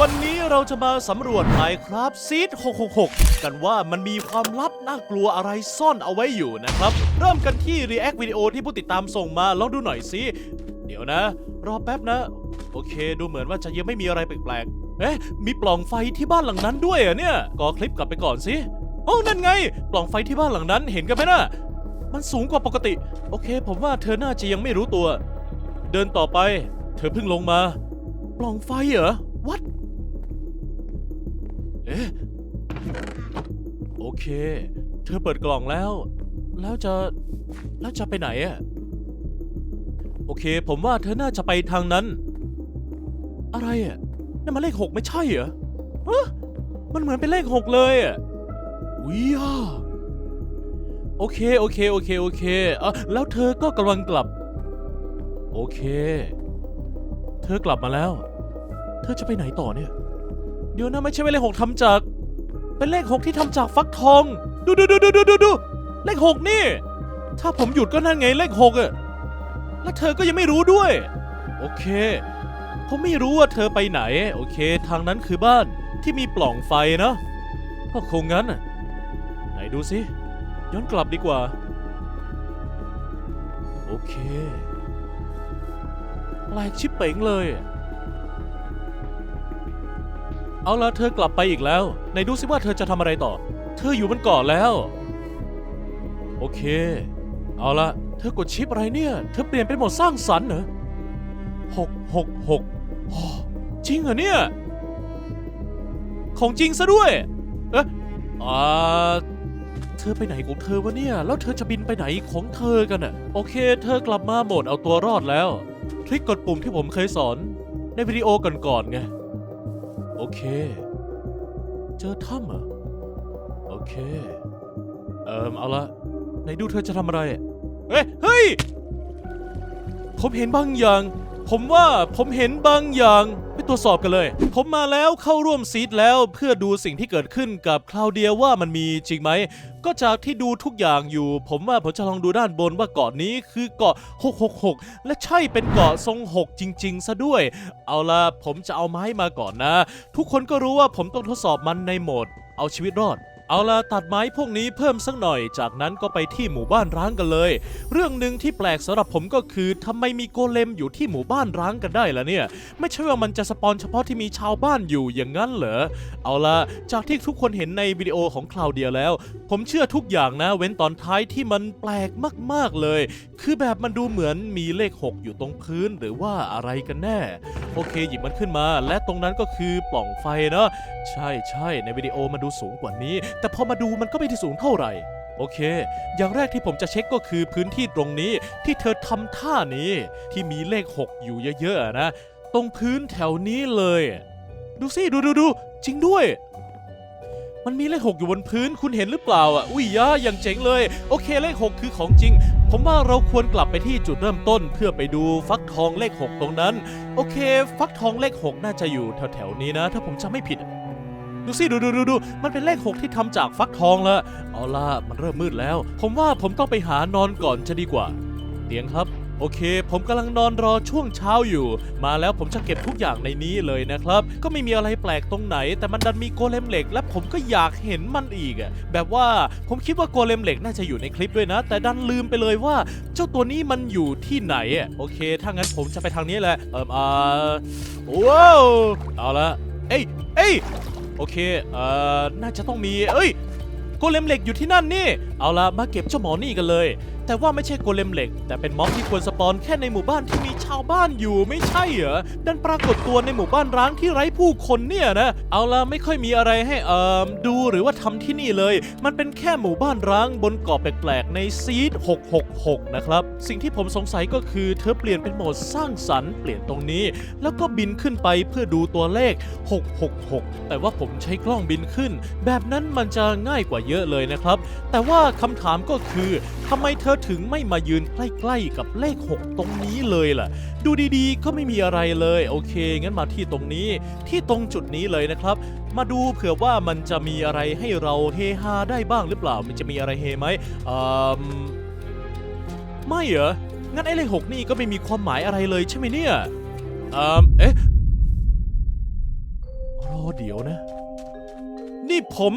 วันนี้เราจะมาสำรวจ Minecraft Seed 666 กันว่ามันมีความลับน่ากลัวอะไรซ่อนเอาไว้อยู่นะครับ เริ่มกันที่ React วิดีโอที่ผู้ติดตามส่งมาลองดูหน่อยสิ เดี๋ยวนะ รอแป๊บนะ โอเค ดูเหมือนว่าจะยังไม่มีอะไรแปลกๆ เอ๊ะ มีปล่องไฟที่บ้านหลังนั้นด้วยเหรอะเนี่ยก็คลิปกลับไปก่อนสิโอ้นั่นไง ปล่องไฟที่บ้านหลังนั้นเห็นกันไหมน่ะมันสูงกว่าปกติ โอเค ผมว่าเธอน่าจะยังไม่รู้ตัว เดินต่อไป เธอเพิ่งลงมา ปล่องไฟเหรอวัด เอ๊ะ โอเค เธอเปิดกล่องแล้ว แล้วจะ แล้วจะไปไหนอะโอเค ผมว่าเธอน่าจะไปทางนั้น อะไรอะนั่นมันเลขหกไม่ใช่เหรอฮะมันเหมือนเป็นเลขหกเลยอะวิยาโอเค โอเค โอเค โอเคเออแล้วเธอก็กำลังกลับ โอเค เธอกลับมาแล้ว เธอจะไปไหนต่อเนี่ย เดี๋ยวนะไม่ใช่เลขหกทำจาก เป็นเลขหกที่ทำจากฟักทอง ดูดูดูดูดูดูดูเลขหกนี่ ถ้าผมหยุดก็นั่นไงเลขหกอะแล้วเธอก็ยังไม่รู้ด้วย โอเคผมไม่รู้ว่าเธอไปไหน โอเค ทางนั้นคือบ้านที่มีปล่องไฟเนอะก็คงงั้นนะไหนดูสิย้อนกลับดีกว่า โอเคแปลกชิบเป๋งเลย เอาละเธอกลับไปอีกแล้วไหนดูสิว่าเธอจะทำอะไรต่อ เธออยู่บนเกาะแล้ว โอเค เอาละเธอกดชิปอะไรเนี่ย เธอเปลี่ยนเป็นโหมดสร้างสรรค์เหรอหกหกหกจริงเหรอเนี่ย ของจริงซะด้วย เอ๊ะอ่าเธอไปไหนของเธอวะเนี่ย แล้วเธอจะบินไปไหนของเธอกันน่ะโอเค เธอกลับมาโหมดเอาตัวรอดแล้วทริคกดปุ่มที่ผมเคยสอน ในวิดีโอก่อนๆไง เค เจอถ้ำเหรอโอเค เอ่อเอาละไหนดูเธอจะทำอะไร เฮ้ยเฮ้ย ผมเห็นบางอย่าง ผมว่าผมเห็นบางอย่างไปตรวจสอบกันเลย ผมมาแล้วเข้าร่วมซีดแล้วเพื่อดูสิ่งที่เกิดขึ้นกับคลาวเดียว่ามันมีจริงไหม ก็จากที่ดูทุกอย่างอยู่ ผมว่าผมจะลองดูด้านบนว่าเกาะนี้คือเกาะ 666 และใช่เป็นเกาะทรงหกจริง ๆ ซะด้วย เอาล่ะผมจะเอาไม้มาก่อนนะ ทุกคนก็รู้ว่าผมต้องทดสอบมันในโหมด เอาชีวิตรอด เอาละตัดไม้พวกนี้เพิ่มสักหน่อย จากนั้นก็ไปที่หมู่บ้านร้างกันเลย เรื่องหนึ่งที่แปลกสำหรับผมก็คือทำไมมีโกเลมอยู่ที่หมู่บ้านร้างกันได้ล่ะเนี่ย ไม่ใช่ว่ามันจะสปอนเฉพาะที่มีชาวบ้านอยู่อย่างนั้นเหรอ เอาละจากที่ทุกคนเห็นในวิดีโอของคลาวเดียแล้ว ผมเชื่อทุกอย่างนะ เว้นตอนท้ายที่มันแปลกมากๆเลย คือแบบมันดูเหมือนมีเลข 6 อยู่ตรงพื้นหรือว่าอะไรกันแน่ โอเคหยิบมันขึ้นมา และตรงนั้นก็คือปล่องไฟเนอะใช่ใช่ในวิดีโอมันดูสูงกว่านี้แต่พอมาดูมันก็ไม่ได้สูงเท่าไหร่ โอเค อย่างแรกที่ผมจะเช็คก็คือพื้นที่ตรงนี้ที่เธอทำท่านี้ ที่มีเลข 6 อยู่เยอะๆนะ ตรงพื้นแถวนี้เลย ดูสิดูดูดูจริงด้วย มันมีเลข 6 อยู่บนพื้นคุณเห็นหรือเปล่าอะอุ้ยยาอย่างเจ๋งเลย โอเคเลข 6 คือของจริง ผมว่าเราควรกลับไปที่จุดเริ่มต้นเพื่อไปดูฟักทองเลข 6 ตรงนั้น โอเค ฟักทองเลข 6 น่าจะอยู่แถวๆนี้นะ ถ้าผมจำไม่ผิด ดูสิดูดูดูดูมันเป็นเลข6ที่ทำจากฟักทองละเอาล่ะมันเริ่มมืดแล้ว ผมว่าผมต้องไปหานอนก่อนจะดีกว่า เตียงครับ โอเค ผมกำลังนอนรอช่วงเช้าอยู่ มาแล้วผมจะเก็บทุกอย่างในนี้เลยนะครับ ก็ไม่มีอะไรแปลกตรงไหน แต่มันดันมีโกเลมเหล็ก และผมก็อยากเห็นมันอีกอะแบบว่าผมคิดว่าโกเลมเหล็กน่าจะอยู่ในคลิปด้วยนะ แต่ดันลืมไปเลยว่า เจ้าตัวนี้มันอยู่ที่ไหนอะโอเค ถ้างั้นผมจะไปทางนี้แหละเอิมอ่าว้าวเอาละเอ้ยเอ้ย โอเค เอ่อ น่าจะต้องมี เอ้ย โกเลมเหล็กอยู่ที่นั่นนี่ เอาละมาเก็บเจ้าหมอนี่กันเลย แต่ว่าไม่ใช่โกเลมเหล็ก แต่เป็นม็อบที่ควรสปอนแค่ในหมู่บ้านที่มีชาวบ้านอยู่ไม่ใช่เหรอ ดันปรากฏตัวในหมู่บ้านร้างที่ไร้ผู้คนเนี่ยนะ เอาละไม่ค่อยมีอะไรให้เอ่อดูหรือว่าทำที่นี่เลย มันเป็นแค่หมู่บ้านร้างบนเกาะแปลกๆในซีด666 นะครับ สิ่งที่ผมสงสัยก็คือเธอเปลี่ยนเป็นโหมดสร้างสรรค์เปลี่ยนตรงนี้ แล้วก็บินขึ้นไปเพื่อดูตัวเลข 666 แต่ว่าผมใช้กล้องบินขึ้น แบบนั้นมันจะง่ายกว่าเยอะเลยนะครับ แต่ว่าคำถามก็คือทำไมเธอถึงไม่มายืนใกล้ๆกับเลข 6 ตรงนี้เลยล่ะดูดีๆ ก็ไม่มีอะไรเลย โอเค งั้นมาที่ตรงนี้ ที่ตรงจุดนี้เลยนะครับ มาดูเผื่อว่ามันจะมีอะไรให้เราเฮฮาได้บ้างหรือเปล่า มันจะมีอะไรเฮไหมอืมไม่เหรอ งั้นไอ้เลข6นี่ก็ไม่มีความหมายอะไรเลยใช่ไหมเนี่ยอืมเอ๊ะอเดี๋ยวนะ นี่ผม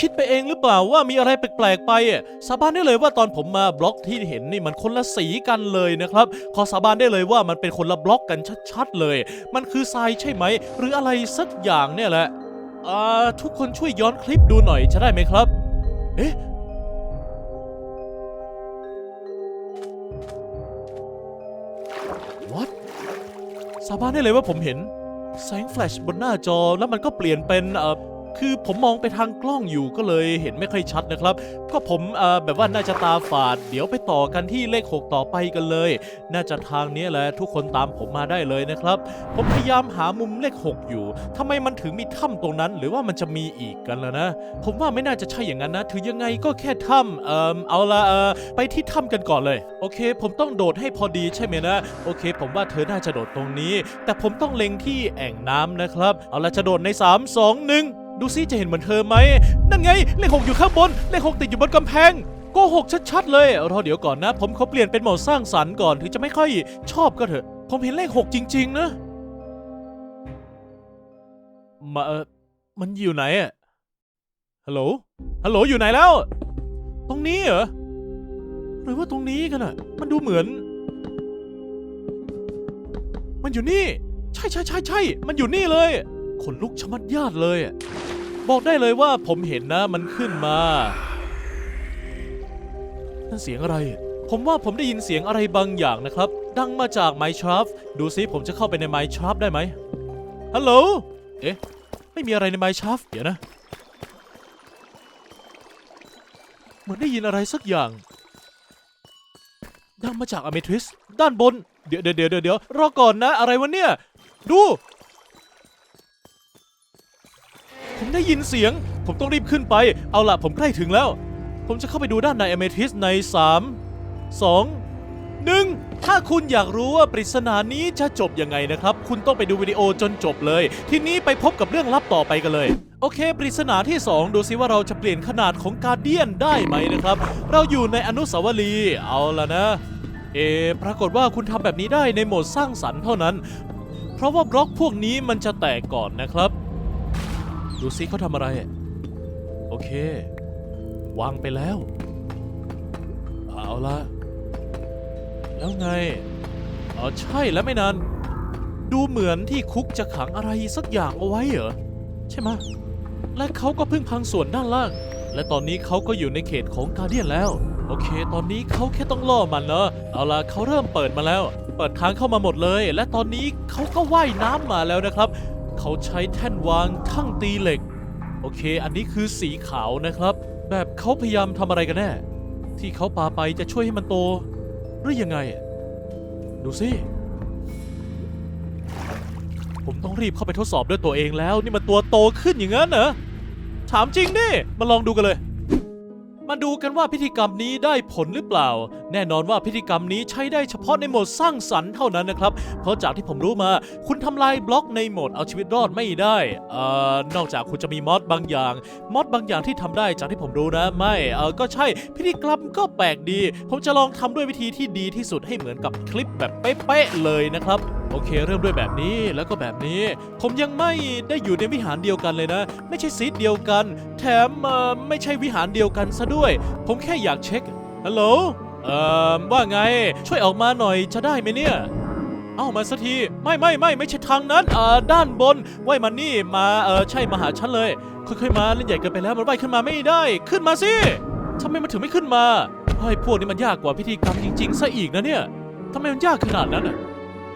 คิดไปเองหรือเปล่าว่ามีอะไรแปลกๆไปอะสาบานได้เลยว่าตอนผมมาบล็อกที่เห็นนี่มันคนละสีกันเลยนะครับ ขอสาบานได้เลยว่ามันเป็นคนละบล็อกกันชัดๆเลย มันคือทรายใช่ไหม หรืออะไรสักอย่างเนี่ยแหละอ่าทุกคนช่วยย้อนคลิปดูหน่อยจะได้ไหมครับ เอ๊ะ what สาบานได้เลยว่าผมเห็นแสงแฟลชบนหน้าจอแล้วมันก็เปลี่ยนเป็นเอ่อ คือผมมองไปทางกล้องอยู่ก็เลยเห็นไม่ค่อยชัดนะครับ ก็ผมเอ่อแบบว่าน่าจะตาฝาด เดี๋ยวไปต่อกันที่เลข 6 ต่อไปกันเลย น่าจะทางนี้แหละทุกคนตามผมมาได้เลยนะครับ ผมพยายามหามุมเลข 6 อยู่ทำไมมันถึงมีถ้ำตรงนั้น หรือว่ามันจะมีอีกกันล้วนะ ผมว่าไม่น่าจะใช่อย่างนั้นนะ ถือยังไงก็แค่ถ้ำเอ่อเอาละเอ่อไปที่ถ้ำกันก่อนเลย โอเค ผมต้องโดดให้พอดีใช่ไหมนะ โอเค ผมว่าเธอน่าจะโดดตรงนี้ แต่ผมต้องเล็งที่แอ่งน้ำนะครับ เอาละจะโดดใน 3 2 1 ดูซิจะเห็นเหมือนเธอไหม นั่นไง เลขหกอยู่ข้างบน เลขหกติดอยู่บนกำแพงโกหกชัดๆเลยรอเดี๋ยวก่อนนะ ผมเขาเปลี่ยนเป็นโหมดสร้างสรรค์ก่อนถึงจะไม่ค่อยชอบก็เถอะ ผมเห็นเลขหกจริง ๆ นะมาเออมันอยู่ไหนอะฮัลโหลฮัลโหลอยู่ไหนแล้ว ตรงนี้เหรอหรือว่าตรงนี้กันอะมันดูเหมือน มันอยู่นี่ ใช่ใช่ใช่ใช่มันอยู่นี่เลย ขนลุกชะมัดญาติเลยอะบอกได้เลยว่าผมเห็นนะมันขึ้นมา นั่นเสียงอะไร ผมว่าผมได้ยินเสียงอะไรบางอย่างนะครับ ดังมาจาก Minecraft ดูซิผมจะเข้าไปใน Minecraft ได้ไหมฮัลโหล เอ๊ะ ไม่มีอะไรใน Minecraft เดี๋ยวนะ เหมือนได้ยินอะไรสักอย่าง ดังมาจากอเมทริสด้านบน เดี๋ยวเดี๋ยวเดี๋ยวเดี๋ยวรอก่อนนะ อะไรวะเนี่ย ดู ผมได้ยินเสียง ผมต้องรีบขึ้นไป เอาล่ะผมใกล้ถึงแล้ว ผมจะเข้าไปดูด้านในอเมทิสใน 3 2 1 ถ้าคุณอยากรู้ว่าปริศนานี้จะจบยังไงนะครับ คุณต้องไปดูวิดีโอจนจบเลย ทีนี้ไปพบกับเรื่องลับต่อไปกันเลย โอเค ปริศนาที่ 2 ดูซิว่าเราจะเปลี่ยนขนาดของการเดียนได้ไหมนะครับ เราอยู่ในอนุสาวรีย์เอาละนะ เอ ปรากฏว่าคุณทำแบบนี้ได้ในโหมดสร้างสรรค์เท่านั้น เพราะว่าบล็อกพวกนี้มันจะแตกก่อนนะครับ ดูซิเขาทำอะไร โอเค วางไปแล้ว เอาละแล้วไงเออใช่แล้วไม่นาน ดูเหมือนที่คุกจะขังอะไรสักอย่างเอาไว้เหรอ ใช่ไหมและเขาก็เพิ่งพังส่วนด้านล่าง และตอนนี้เขาก็อยู่ในเขตของกาเดียนแล้ว โอเค ตอนนี้เขาแค่ต้องล่อมันเนอะเอาละเขาเริ่มเปิดมาแล้ว เปิดทางเข้ามาหมดเลย และตอนนี้เขาก็ว่ายน้ำมาแล้วนะครับ เขาใช้แท่นวางทั้งตีเหล็ก โอเค อันนี้คือสีขาวนะครับ แบบเขาพยายามทำอะไรกันแน่ ที่เขาปาไปจะช่วยให้มันโต หรือยังไง ดูสิ ผมต้องรีบเข้าไปทดสอบด้วยตัวเองแล้ว นี่มันตัวโตขึ้นอย่างนั้นเหรอ ถามจริงดิมาลองดูกันเลย มาดูกันว่าพิธีกรรมนี้ได้ผลหรือเปล่า แน่นอนว่าพิธีกรรมนี้ใช้ได้เฉพาะในโหมดสร้างสรรค์เท่านั้นนะครับ เพราะจากที่ผมรู้มา คุณทำลายบล็อกในโหมดเอาชีวิตรอดไม่ได้เอ่อนอกจากคุณจะมีมอดบางอย่าง มอดบางอย่างที่ทำได้จากที่ผมรู้นะ ไม่เออก็ใช่ พิธีกรรมก็แปลกดี ผมจะลองทำด้วยวิธีที่ดีที่สุดให้เหมือนกับคลิปแบบเป๊ะๆเลยนะครับ โอเค เริ่มด้วยแบบนี้แล้วก็แบบนี้ ผมยังไม่ได้อยู่ในวิหารเดียวกันเลยนะ ไม่ใช่ซีดเดียวกัน แถมเอ่อไม่ใช่วิหารเดียวกันซะด้วย ผมแค่อยากเช็คฮัลโหลเอ่อว่าไงช่วยออกมาหน่อยจะได้ไหมเนี่ยเอ้ามาสักทีไม่ไม่ไม่ไม่ใช่ทางนั้นเอ่อด้านบนว่ายมานี่มาเออใช่มาหาฉันเลยค่อยๆมาเล่นใหญ่เกินไปแล้วมันว่ายขึ้นมาไม่ได้ ขึ้นมาสิทำไมมันถึงไม่ขึ้นมาเฮ้ยพวกนี้มันยากกว่าพิธีกรรมจริงๆซะอีกนะเนี่ยทำไมมันยากขนาดนั้นอะ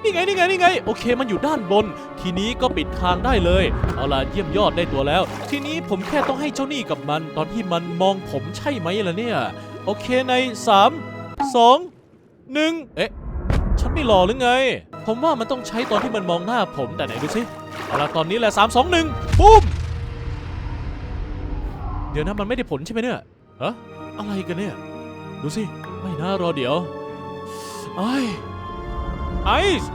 นี่ไงนี่ไงนี่ไง โอเคมันอยู่ด้านบน ทีนี้ก็ปิดทางได้เลย เอาล่ะเยี่ยมยอดได้ตัวแล้ว ทีนี้ผมแค่ต้องให้เจ้าหนี้กับมัน ตอนที่มันมองผมใช่ไหมล่ะเนี่ย โอเคใน 3 2 1 เอ๊ะ ฉันไม่หล่อหรือไง ผมว่ามันต้องใช้ตอนที่มันมองหน้าผมแต่ไหนดูสิเอาล่ะตอนนี้แหละ3 2 1ปุ๊บเดี๋ยวนะมันไม่ได้ผลใช่ไหมเนี่ยฮะอะไรกันเนี่ย ดูสิ ไม่น่ารอเดี๋ยวไอ้ ไอซ์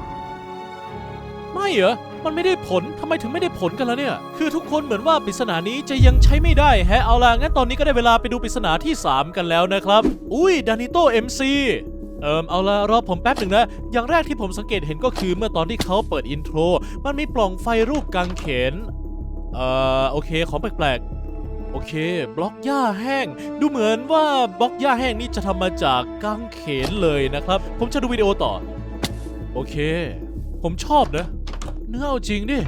ไม่เหรอ มันไม่ได้ผล ทำไมถึงไม่ได้ผลกันแล้วเนี่ย คือทุกคนเหมือนว่าปริศนานี้จะยังใช้ไม่ได้แฮะ เอาล่ะ งั้นตอนนี้ก็ได้เวลาไปดูปริศนาที่ 3 กันแล้วนะครับ อุ้ย ดานิโต MC เอิมเอาละรอผมแป๊บหนึ่งนะ อย่างแรกที่ผมสังเกตเห็นก็คือเมื่อตอนที่เขาเปิดอินโทร มันมีปล่องไฟรูปกางเขน เอ่อ โอเค ของแปลกๆ โอเค บล็อกหญ้าแห้ง ดูเหมือนว่าบล็อกหญ้าแห้งนี้จะทำมาจากกางเขนเลยนะครับ ผมจะดูวิดีโอต่อ โอเค ผมชอบนะ เนื้อเอาจริงดิ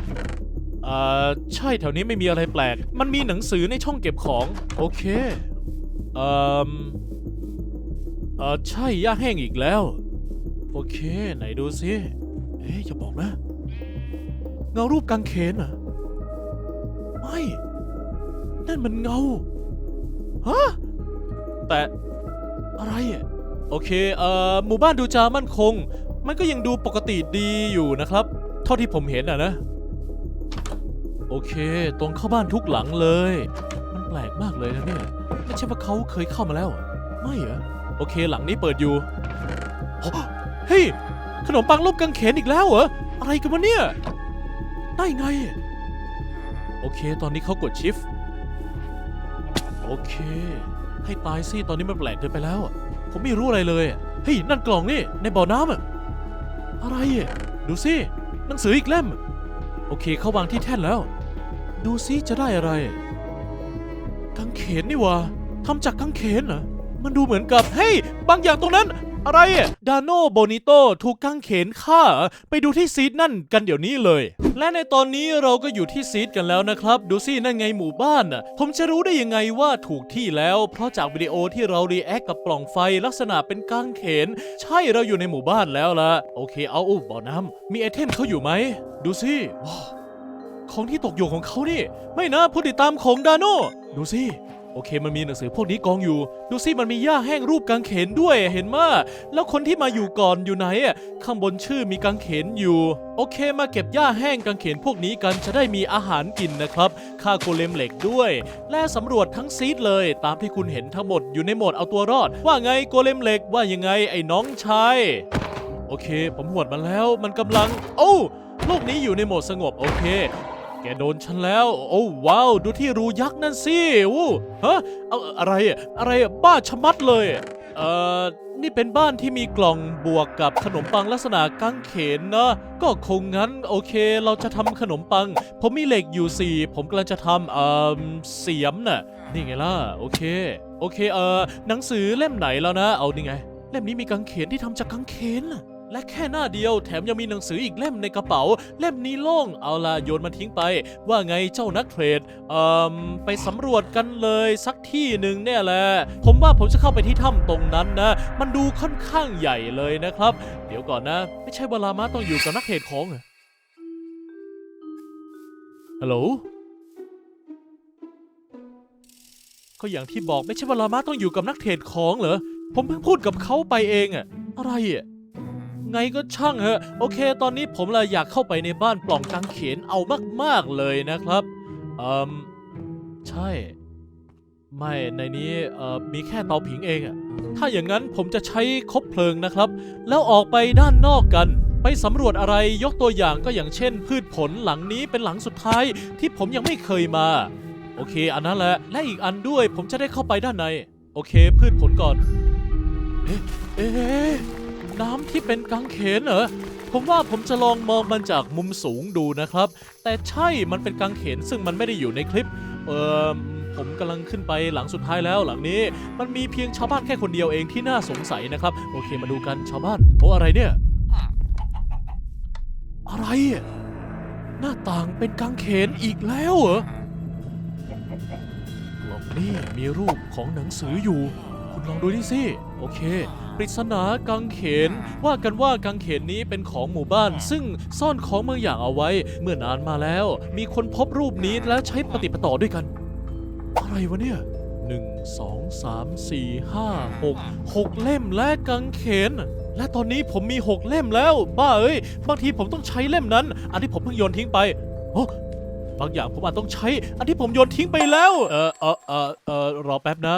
เอ่อใช่แถวนี้ไม่มีอะไรแปลก มันมีหนังสือในช่องเก็บของ โอเคเอ่อเอ่อใช่ย่าแห้งอีกแล้ว โอเค ไหนดูสิเอ๊ะอย่าบอกนะ เงารูปกางเขนเหรอไม่ นั่นมันเงา ฮะ แต่อะไรอะโอเค เอ่อ หมู่บ้านดูจามั่นคง มันก็ยังดูปกติดีอยู่นะครับ เท่าที่ผมเห็นอะนะ โอเค ตรงเข้าบ้านทุกหลังเลย มันแปลกมากเลยนะเนี่ย ไม่ใช่ว่าเขาเคยเข้ามาแล้ว ไม่เหรอ โอเคหลังนี้เปิดอยู่ เฮ้ย ขนมปังรูปกางเขนอีกแล้วเหรอ อะไรกันวะเนี่ย ได้ไง โอเค ตอนนี้เขากดชิฟโอเค ให้ตายสิ ตอนนี้มันแปลกเกินไปแล้วอะผมไม่รู้อะไรเลย เฮ้ย นั่นกล่องนี่ ในบ่อน้ำอะ อะไรอะดูสิหนังสืออีกเล่ม โอเคเขาวางที่แท่นแล้ว ดูสิจะได้อะไรกางเขนนี่วะทำจากกางเขนเหรอมันดูเหมือนกับเฮ้ยบางอย่างตรงนั้น อะไรดานโนโบนิโตถูกกางเขนฆ่า ไปดูที่ซีดนั่นกันเดี๋ยวนี้เลย และในตอนนี้เราก็อยู่ที่ซีดกันแล้วนะครับ ดูสินั่นไงหมู่บ้านน่ะผมจะรู้ได้ยังไงว่าถูกที่แล้ว เพราะจากวิดีโอที่เรารีแอคกับปล่องไฟลักษณะเป็นกางเขน ใช่เราอยู่ในหมู่บ้านแล้วล่ะโอเคเอาอุบบ่อน้ำมีไอเทมเขาอยู่ไหมดูสิว้าวของที่ตกอยู่ของเขานี่ ไม่นะผู้ติดตามของดานโนดูสิ โอเคมันมีหนังสือพวกนี้กองอยู่ ดูสิมันมีหญ้าแห้งรูปกางเขนด้วยเห็นมาแล้วคนที่มาอยู่ก่อนอยู่ไหนอะข้างบนชื่อมีกางเขนอยู่ โอเคมาเก็บหญ้าแห้งกางเขนพวกนี้กันจะได้มีอาหารกินนะครับค่าโกเลมเหล็กด้วย และสำรวจทั้งซีดเลย ตามที่คุณเห็นทั้งหมดอยู่ในโหมดเอาตัวรอด ว่าไงโกเลมเหล็กว่ายังไงไอ้น้องชายโอเค ผมหวดมันแล้วมันกำลัง โอ้โลกนี้อยู่ในโหมดสงบโอเค แกโดนฉันแล้ว โอ้ว้าว ดูที่รูยักษ์นั่นสิอู้ฮะเอาอะไรอะอะไรอะบ้าชะมัดเลย เอ่อ นี่เป็นบ้านที่มีกล่องบวกกับขนมปังลักษณะกางเขนนะ ก็คงงั้นโอเค เราจะทำขนมปัง ผมมีเหล็กอยู่สี่ผมกำลังจะทำเอ่อเสียมน่ะ นี่ไงล่ะ โอเค โอเค เอ่อ หนังสือเล่มไหนแล้วนะ เอานี่ไง เล่มนี้มีกางเขนที่ทำจากกางเขนน่ะ และแค่หน้าเดียวแถมยังมีหนังสืออีกเล่มในกระเป๋า เล่มนี้โล่งเอาล่ะโยนมันทิ้งไป ว่าไงเจ้านักเทรดเอ่อไปสำรวจกันเลยสักที่หนึ่งเนี่ยแหละ ผมว่าผมจะเข้าไปที่ถ้ำตรงนั้นนะ มันดูค่อนข้างใหญ่เลยนะครับ เดี๋ยวก่อนนะ ไม่ใช่เวลามาต้องอยู่กับนักเทรดของฮัลโหลก็อย่างที่บอกไม่ใช่วาลามาต้องอยู่กับนักเทรดของเหรอผมเพิ่งพูดกับเขาไปเองอะอะไรอะ ไงก็ช่างเหอะโอเค ตอนนี้ผมเลยอยากเข้าไปในบ้านปล่องกางเขนเอามากๆเลยนะครับเอืมใช่ ไม่ในนี้เอ่อมีแค่เตาผิงเองอะถ้าอย่างนั้นผมจะใช้คบเพลิงนะครับ แล้วออกไปด้านนอกกันไปสำรวจอะไรยกตัวอย่างก็อย่างเช่น พืชผลหลังนี้เป็นหลังสุดท้ายที่ผมยังไม่เคยมา โอเค อันนั้นแหละและอีกอันด้วยผมจะได้เข้าไปด้านใน โอเค พืชผลก่อน เอ๊ะเอ๊ะ น้ำที่เป็นกางเขนเหรอ ผมว่าผมจะลองมองมันจากมุมสูงดูนะครับ แต่ใช่มันเป็นกางเขนซึ่งมันไม่ได้อยู่ในคลิป เอ่อผมกำลังขึ้นไปหลังสุดท้ายแล้วหลังนี้ มันมีเพียงชาวบ้านแค่คนเดียวเองที่น่าสงสัยนะครับ โอเคมาดูกันชาวบ้านโอ้อะไรเนี่ย อะไร หน้าต่างเป็นกางเขนอีกแล้วเหรอกล่องนี่มีรูปของหนังสืออยู่ คุณลองดูนี่สิ โอเค ปริศนากางเขน ว่ากันว่ากางเขนนี้เป็นของหมู่บ้าน ซึ่งซ่อนของบางอย่างเอาไว้ เมื่อนานมาแล้ว มีคนพบรูปนี้และใช้ปฏิปต่อด้วยกัน อะไรวะเนี่ยหนึ่งสองสามสี่ห้าหกหกเล่มและกางเขน และตอนนี้ผมมีหกเล่มแล้ว บ้าเอ้ย บางทีผมต้องใช้เล่มนั้น อันที่ผมเพิ่งโยนทิ้งไปโอ้บางอย่างผมอาจต้องใช้ อันที่ผมโยนทิ้งไปแล้ว เออเออเออเออรอแป๊บนะ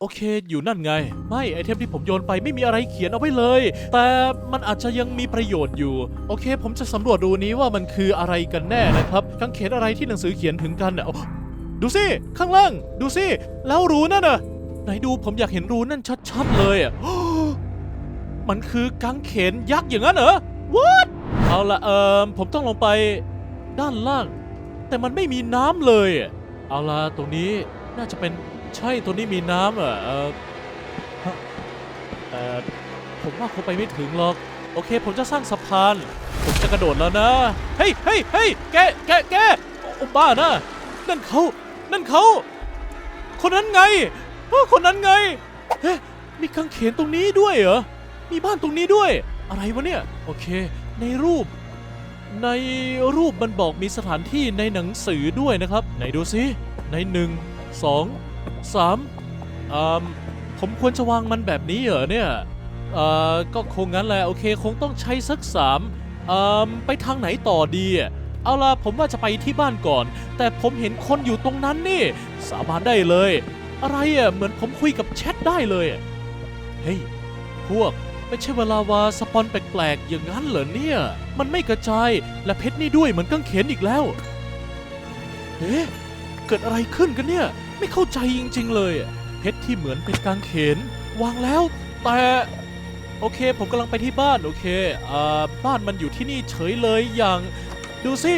โอเคอยู่นั่นไง ไม่ไอเทมที่ผมโยนไปไม่มีอะไรเขียนเอาไว้เลย แต่มันอาจจะยังมีประโยชน์อยู่ โอเค ผมจะสำรวจดูนี้ว่ามันคืออะไรกันแน่นะครับกางเขนอะไรที่หนังสือเขียนถึงกันน่ะดูสิข้างล่าง ดูสิแล้วรูนั่นน่ะไหนดูผมอยากเห็นรูนั่นชัดๆเลยอะมันคือกางเขนยักษ์อย่างนั้นเหรอ What เอาละเออผมต้องลงไปด้านล่าง แต่มันไม่มีน้ำเลย เอาล่ะตรงนี้น่าจะเป็น ใช่ตรงนี้มีน้ำเหรอเออฮะเออผมว่าคงไปไม่ถึงหรอก โอเค ผมจะสร้างสะพาน ผมจะกระโดดแล้วนะ เฮ้ยเฮ้ยเฮ้ยแกแกแกโอ้บ้านะนั่นเขานั่นเขา คนนั้นไงเออคนนั้นไง เฮ้ยมีกางเขนตรงนี้ด้วยเหรอ มีบ้านตรงนี้ด้วย อะไรวะเนี่ย โอเค ในรูป ในรูปมันบอกมีสถานที่ในหนังสือด้วยนะครับ ไหนดูซิ ในหนึ่งสอง สามอ่าผมควรจะวางมันแบบนี้เหรอเนี่ย เอ่อ ก็คงงั้นแหละ โอเค คงต้องใช้สักสามอ่าไปทางไหนต่อดี เอาล่ะ ผมว่าจะไปที่บ้านก่อน แต่ผมเห็นคนอยู่ตรงนั้นนี่ สาบานได้เลย อะไรอะ เหมือนผมคุยกับแชทได้เลย เฮ้ย พวกไม่ใช่เวลาวาสปอนแปลกๆอย่างนั้นเหรอเนี่ย มันไม่กระจาย และเพชรนี่ด้วยเหมือนกังเขนอีกแล้ว เอ๊ะ เกิดอะไรขึ้นกันเนี่ย ไม่เข้าใจจริงๆเลยอะเพชรที่เหมือนเป็นกางเขน วางแล้ว แต่ โอเค ผมกำลังไปที่บ้าน โอเคอ่าบ้านมันอยู่ที่นี่เฉยเลยอย่างดูสิ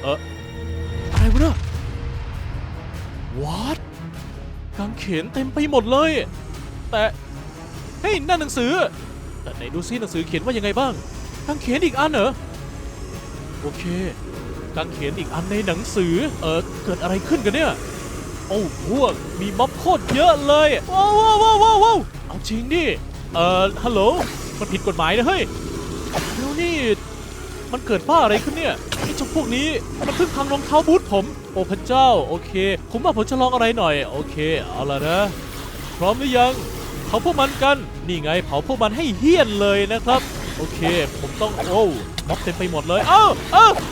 เอออะไรวะเนี่ย what กางเขนเต็มไปหมดเลย แต่ เฮ้ยนั่นหนังสือ แต่ไหนดูซิหนังสือเขียนว่ายังไงบ้างกางเขนอีกอันเหรอโอเคกางเขนอีกอันในหนังสือ เออเกิดอะไรขึ้นกันเนี่ย โอ้พวกมีม็อบโคตรเยอะเลยว้าวว้าวว้าวว้าวว้วเอาจริงดิเอ่อฮัลโหลมันผิดกฎหมายนะเฮ้ยแล้วนี่มันเกิดบ้าอะไรขึ้นเนี่ยไอ้เจ้าพวกนี้มันเพิ่งพังรองเท้าบูทผม โอ้พระเจ้าโอเค ผมว่าผมจะลองอะไรหน่อย โอเค เอาละนะ พร้อมหรือยังเผาพวกมันกันนี่ไงเผาพวกมันให้เฮี้ยนเลยนะครับ โอเค ผมต้องโอ้ม็อบเต็มไปหมดเลย เอ้าเอ้าเอ้า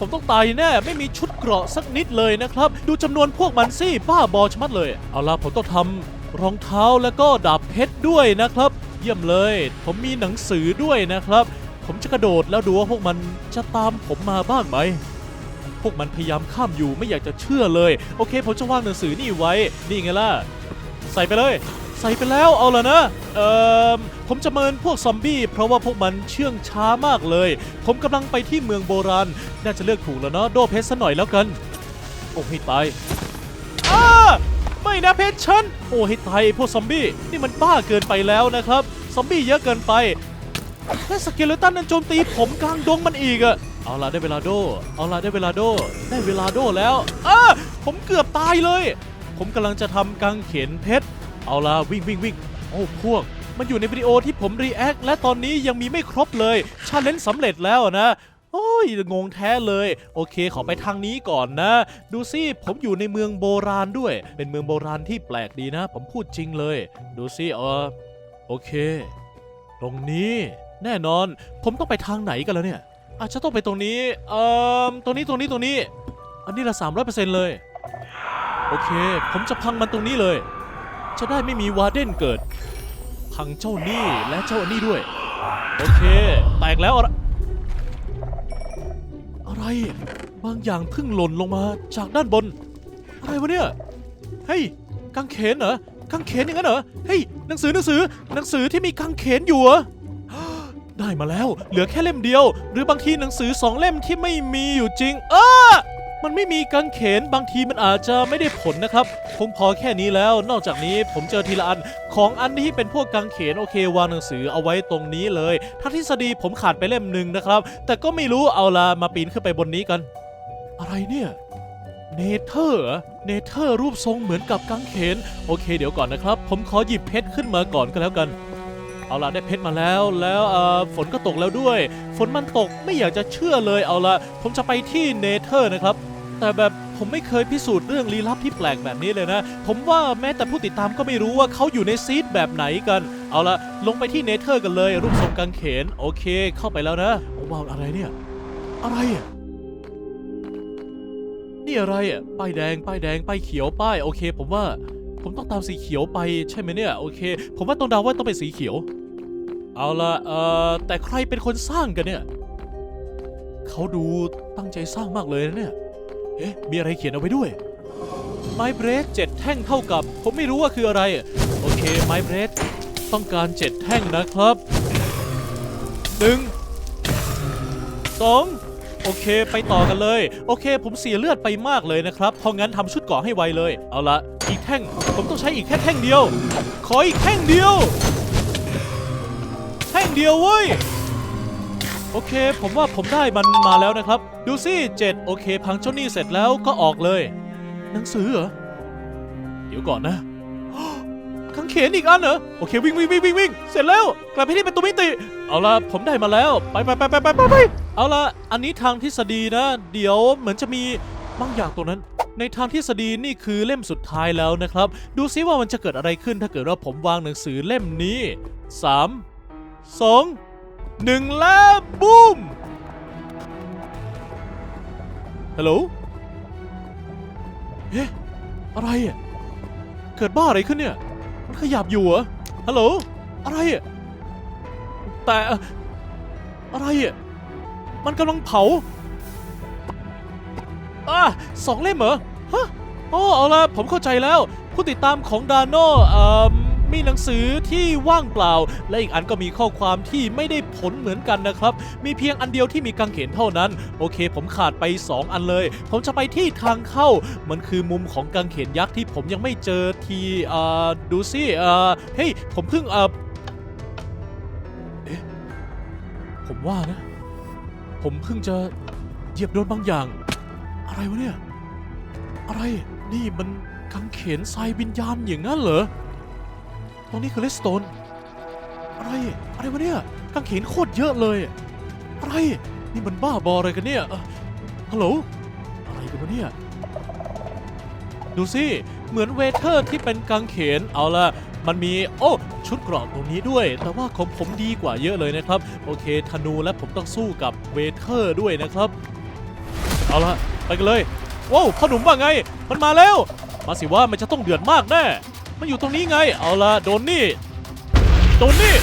ผมต้องตายแน่ ไม่มีชุดเกราะสักนิดเลยนะครับ ดูจำนวนพวกมันสิบ้าบอชมัดเลย เอาล่ะผมต้องทำรองเท้าแล้วก็ดาบเพชรด้วยนะครับ เยี่ยมเลย ผมมีหนังสือด้วยนะครับ ผมจะกระโดดแล้วดูว่าพวกมันจะตามผมมาบ้างไหมพวกมันพยายามข้ามอยู่ไม่อยากจะเชื่อเลย โอเค ผมจะวางหนังสือนี่ไว้ นี่ไงล่ะ ใส่ไปเลย ใส่ไปแล้วเอาละนะเอ่อผมจะเมินพวกซอมบี้เพราะว่าพวกมันเชื่องช้ามากเลย ผมกำลังไปที่เมืองโบราณ น่าจะเลือกถูกแล้วเนาะโดเพชรซะหน่อยแล้วกัน โอ้ให้ตายอ้าไม่นะเพชรฉันโอ้ให้ตายพวกซอมบี้นี่มันบ้าเกินไปแล้วนะครับซอมบี้เยอะเกินไปและสเกเลตันนั้นโจมตีผมกลางดงมันอีกอะเอาละได้เวลาโด เอาละได้เวลาโด ได้เวลาโดแล้วอ้าผมเกือบตายเลย ผมกำลังจะทำกางเขนเพชร เอาละวิ่งวิ่งวิ่งโอ้พวก มันอยู่ในวิดีโอที่ผมรีแอคและตอนนี้ยังมีไม่ครบเลยชาเลนจ์สำเร็จแล้วนะโอ้ยงงแท้เลย โอเค ขอไปทางนี้ก่อนนะ ดูสิผมอยู่ในเมืองโบราณด้วย เป็นเมืองโบราณที่แปลกดีนะ ผมพูดจริงเลย ดูสิเออโอเค ตรงนี้แน่นอน ผมต้องไปทางไหนกันแล้วเนี่ยอาจจะต้องไปตรงนี้เอ่อตรงนี้ตรงนี้ตรงนี้ อันนี้ละสามร้อยเปอร์เซ็นต์เลย โอเค ผมจะพังมันตรงนี้เลย จะได้ไม่มีวาร์เดนเกิด พังเจ้านี่และเจ้าอันนี้ด้วย โอเค แตกแล้ว อะไรอะไร บางอย่างเพิ่งหล่นลงมาจากด้านบน อะไรวะเนี่ย เฮ้ยกางเขนเหรอกางเขนอย่างนั้นเหรอ เฮ้ยหนังสือหนังสือหนังสือที่มีกางเขนอยู่เหรอได้มาแล้ว เหลือแค่เล่มเดียว หรือบางทีหนังสือสองเล่มที่ไม่มีอยู่จริง เออ มันไม่มีกางเขนบางทีมันอาจจะไม่ได้ผลนะครับ คงพอแค่นี้แล้ว นอกจากนี้ผมเจอทีละอันของอันที่เป็นพวกกางเขนโอเควางหนังสือเอาไว้ตรงนี้เลย ถ้าทฤษฎีผมขาดไปเล่มหนึ่งนะครับ แต่ก็ไม่รู้เอาละมาปีนขึ้นไปบนนี้กัน อะไรเนี่ยเนเธอร์เนเธอร์รูปทรงเหมือนกับกางเขน โอเค เดี๋ยวก่อนนะครับ ผมขอหยิบเพชรขึ้นมาก่อนก็แล้วกัน เอาล่ะได้เพชรมาแล้วแล้วฝนก็ตกแล้วด้วย ฝนมันตกไม่อยากจะเชื่อเลยเอาละผมจะไปที่เนเธอร์นะครับ แต่แบบผมไม่เคยพิสูจน์เรื่องลี้ลับที่แปลกแบบนี้เลยนะ ผมว่าแม้แต่ผู้ติดตามก็ไม่รู้ว่าเขาอยู่ในซีดแบบไหนกัน เอาละลงไปที่เนเธอร์กันเลยรูปทรงกางเขนโอเค เข้าไปแล้วนะโอ้ว้าวอะไรเนี่ย อะไรอะนี่อะไรอะป้ายแดงป้ายแดงป้ายเขียวป้ายโอเค ผมว่าผมต้องตามสีเขียวไปใช่ไหมเนี่ยโอเค ผมว่าต้องเดาว่าต้องเป็นสีเขียว เอาละเอ่อแต่ใครเป็นคนสร้างกันเนี่ย เขาดูตั้งใจสร้างมากเลยนะเนี่ยเอ๊ะมีอะไรเขียนเอาไว้ด้วย ไม้เบรดเจ็ดแท่งเท่ากับ ผมไม่รู้ว่าคืออะไร โอเคไม้เบรดต้องการเจ็ดแท่งนะครับหนึ่งสองโอเค ไปต่อกันเลย โอเค ผมเสียเลือดไปมากเลยนะครับ เพราะงั้นทำชุดเกราะให้ไวเลย เอาละอีกแท่ง ผมต้องใช้อีกแค่แท่งเดียว ขออีกแท่งเดียว แท่งเดียวเว้ย โอเค ผมว่าผมได้มันมาแล้วนะครับ ดูสิเจ็ดโอเค พังเจ้าหนี้เสร็จแล้วก็ออกเลย หนังสือเหรอ เดี๋ยวก่อนนะกังเขนอีกอันเหรอ โอเค วิ่งวิ่งวิ่งวิ่งวิ่งเสร็จแล้ว กลับไปที่ประตูมิติ เอาละผมได้มาแล้ว ไปไปไปไปไปไปไปเอาละอันนี้ทางทฤษฎีนะ เดี๋ยวเหมือนจะมีบางอย่างตรงนั้น ในทางทฤษฎีนี่คือเล่มสุดท้ายแล้วนะครับ ดูซิว่ามันจะเกิดอะไรขึ้นถ้าเกิดว่าผมวางหนังสือเล่มนี้ 3 2 1 แล้วบูมฮัลโหลเอ๊ะอะไรอะ เกิดบ้าอะไรขึ้นเนี่ย มันขยับอยู่เหรอ ฮัลโหล อะไรอะ แต่เอ่ออะไรอะ มันกำลังเผาอะสองเล่มเหรอ ฮะ อ๋อ เอาละผมเข้าใจแล้ว ผู้ติดตามของดานโนเอ่อ มีหนังสือที่ว่างเปล่า และอีกอันก็มีข้อความที่ไม่ได้ผลเหมือนกันนะครับ มีเพียงอันเดียวที่มีกางเขนเท่านั้น โอเค ผมขาดไป 2 อันเลย ผมจะไปที่ทางเข้า มันคือมุมของกางเขนยักษ์ที่ผมยังไม่เจอทีอ่อดูสิอ่อเฮ้ยผมเพิ่งอ่อเอ๊ะผมว่านะ ผมเพิ่งจะเหยียบโดนบางอย่าง อะไรวะเนี่ย อะไร นี่มันกางเขนทรายวิญญาณอย่างนั้นเหรอ ตรงนี้คือเลสโตนอะไรอะไรวะเนี่ยกางเขนโคตรเยอะเลย อะไรนี่มันบ้าบออะไรกันเนี่ยฮัลโหลอะไรกันวะเนี่ยดูสิเหมือนเวเทอร์ที่เป็นกางเขนเอาละมันมีโอ้ชุดเกราะตรงนี้ด้วย แต่ว่าของผมดีกว่าเยอะเลยนะครับ โอเคธนูและผมต้องสู้กับเวเทอร์ด้วยนะครับ เอาละไปกันเลยว้าวพ่อหนุ่มว่าไง มันมาแล้ว มาสิว่ามันจะต้องเดือดมากแน่ มันอยู่ตรงนี้ไง เอาละโดนนี่ โดนนี่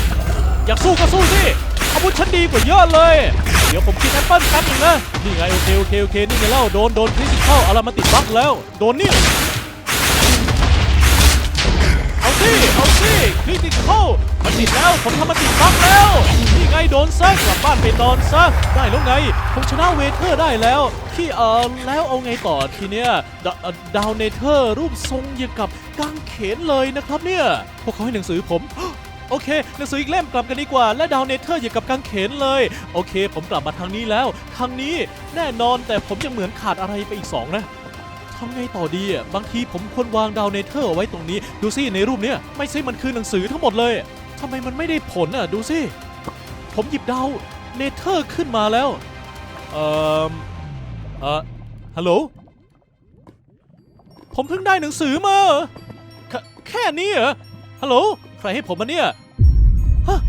อยากสู้ก็สู้สิอาวุธฉันดีกว่าเยอะเลย เดี๋ยวผมกินแอปเปิ้ลแป๊บหนึงนะ นี่ไงโอเคโอเคโอเคนี่ไงเล่าโดนโดนคริสติเข้าเอาละมาติดบั๊กแล้ว โดนนี่ เอาสิเอาสิคริติเข้ามันติดแล้วผมทำมันติดบั๊กแล้ว นี่ไง นซะกลับบ้านไปนอนซะได้แล้วไงผมชนะเวเทอร์ได้แล้ว ที่เออแล้วเอาไงต่อทีเนี้ยดดาวเนเธอร์รูปทรงอย่างกับกางเขนเลยนะครับเนี่ยพวกเขาให้หนังสือผมโอเคหนังสืออีกเล่มกลับกันดีกว่า และดาวเนเธอร์อย่ากับกางเขนเลย โอเค ผมกลับมาทางนี้แล้ว ทางนี้แน่นอนแต่ผมยังเหมือนขาดอะไรไปอีกสองนะทำไงต่อดีอะบางทีผมควรวางดาวเนเธอร์เอาไว้ตรงนี้ ดูสิในรูปเนี้ยไม่ใช่มันคือหนังสือทั้งหมดเลยทำไมมันไม่ได้ผลอะดูสิ ผมหยิบดาวเนเธอร์ขึ้นมาแล้ว เอ่อ เอ่อ ฮัลโหล ผมเพิ่งได้หนังสือมา แค่แค่นี้เหรอ ฮัลโหล ใครให้ผมมาเนี่ย ฮะ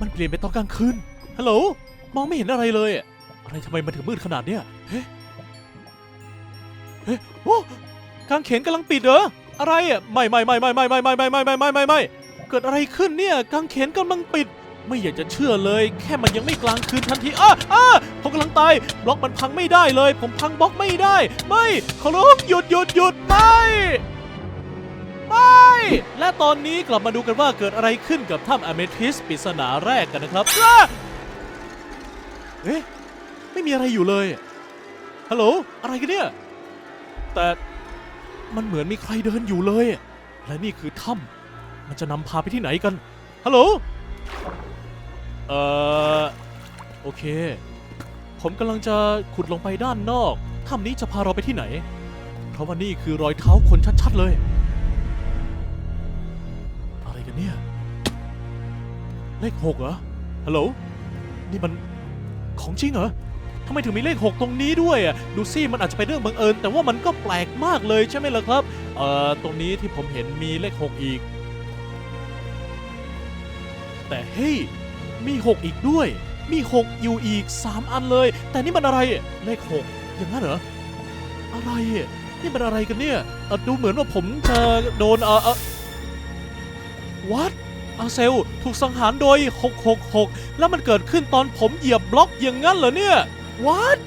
มันเปลี่ยนไปตอนกลางคืน ฮัลโหล มองไม่เห็นอะไรเลย อะไรทำไมมันถึงมืดขนาดเนี้ย เฮ้เฮ้โอ้กางเขนกำลังปิดเหรอ อะไรอะ ไม่ไม่ไม่ไม่ไม่ไม่ไม่ไม่ไม่ไม่ไม่ไม่ไม่เกิดอะไรขึ้นเนี่ย กางเขนกำลังปิด ไม่อยากจะเชื่อเลย แค่มันยังไม่กลางคืนทันทีอ้าอ้าผมกำลังตายบล็อกมันพังไม่ได้เลย ผมพังบล็อกไม่ได้ ไม่ขอร้องหยุดหยุดหยุดไม่ไม่และตอนนี้กลับมาดูกันว่าเกิดอะไรขึ้นกับถ้ำอเมทิสปริศนาแรกกันนะครับเอ๊ะไม่มีอะไรอยู่เลยฮัลโหลอะไรกันเนี่ย แต่มันเหมือนมีใครเดินอยู่เลย และนี่คือถ้ำมันจะนำพาไปที่ไหนกันฮัลโหล เอ่อ โอเค ผมกำลังจะขุดลงไปด้านนอกถ้ำนี้จะพาเราไปที่ไหน เพราะว่านี่คือรอยเท้าคนชัดๆเลย อะไรกันเนี่ย เลขหกเหรอ ฮัลโหล นี่มันของจริงเหรอทำไมถึงมีเลข 6 ตรงนี้ด้วยอะดูสิมันอาจจะเป็นเรื่องบังเอิญ แต่ว่ามันก็แปลกมากเลยใช่ไหมล่ะครับ เอ่อ ตรงนี้ที่ผมเห็นมีเลข 6 อีก แต่เฮ้ย มี 6 อีกด้วย มี 6 อยู่อีก 3 อันเลย แต่นี่มันอะไรเลข 6 อย่างนั้นเหรอ อะไรนี่มันอะไรกันเนี่ยดูเหมือนว่าผมจะโดนเออเอ่อ what อาเซลถูกสังหารโดย 666 แล้วมันเกิดขึ้นตอนผมเหยียบบล็อกอย่างนั้นเหรอเนี่ย what